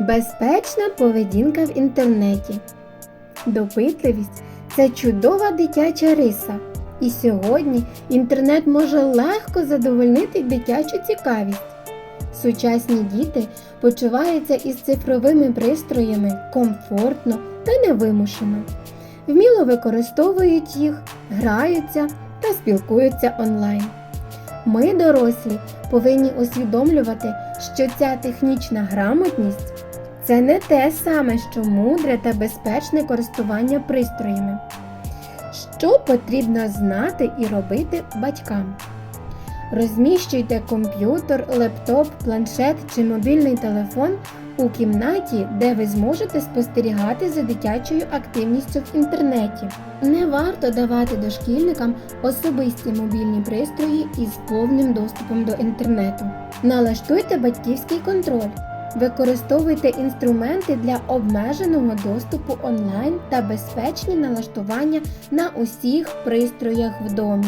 Безпечна поведінка в інтернеті. Допитливість це чудова дитяча риса. І сьогодні інтернет може легко задовольнити дитячу цікавість. Сучасні діти почуваються із цифровими пристроями комфортно та невимушено. Вміло використовують їх, граються та спілкуються онлайн. Ми, дорослі, повинні усвідомлювати, що ця технічна грамотність це не те саме, що мудре та безпечне користування пристроями. Що потрібно знати і робити батькам? Розміщуйте комп'ютер, лептоп, планшет чи мобільний телефон у кімнаті, де ви зможете спостерігати за дитячою активністю в інтернеті. Не варто давати дошкільникам особисті мобільні пристрої із повним доступом до інтернету. Налаштуйте батьківський контроль. Використовуйте інструменти для обмеженого доступу онлайн та безпечні налаштування на усіх пристроях в домі.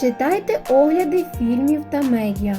Читайте огляди фільмів та медіа.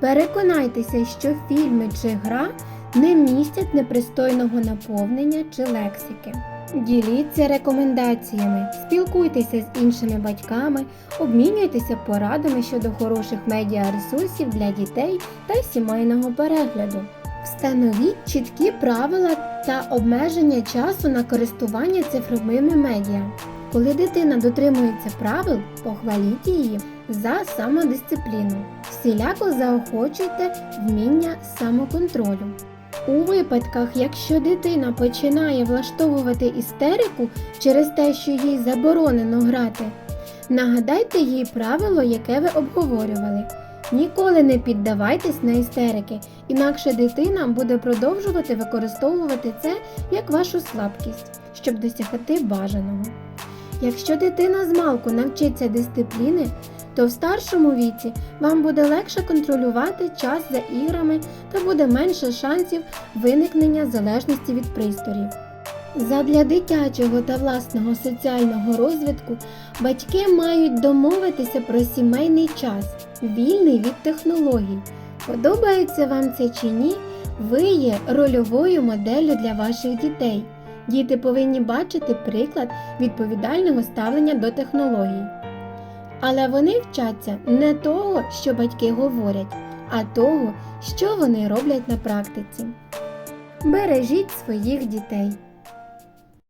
Переконайтеся, що фільми чи гра не містять непристойного наповнення чи лексики. Діліться рекомендаціями, спілкуйтеся з іншими батьками, обмінюйтеся порадами щодо хороших медіаресурсів для дітей та сімейного перегляду. Встановіть чіткі правила та обмеження часу на користування цифровими медіа. Коли дитина дотримується правил, похваліть її за самодисципліну. Всіляко заохочуйте вміння самоконтролю. У випадках, якщо дитина починає влаштовувати істерику через те, що їй заборонено грати, нагадайте їй правило, яке ви обговорювали. Ніколи не піддавайтесь на істерики, інакше дитина буде продовжувати використовувати це як вашу слабкість, щоб досягти бажаного. Якщо дитина змалку навчиться дисципліни, то в старшому віці вам буде легше контролювати час за іграми та буде менше шансів виникнення залежності від пристроїв. Задля дитячого та власного соціального розвитку батьки мають домовитися про сімейний час, вільний від технологій. Подобається вам це чи ні, ви є рольовою моделлю для ваших дітей. Діти повинні бачити приклад відповідального ставлення до технологій. Але вони вчаться не того, що батьки говорять, а того, що вони роблять на практиці. Бережіть своїх дітей.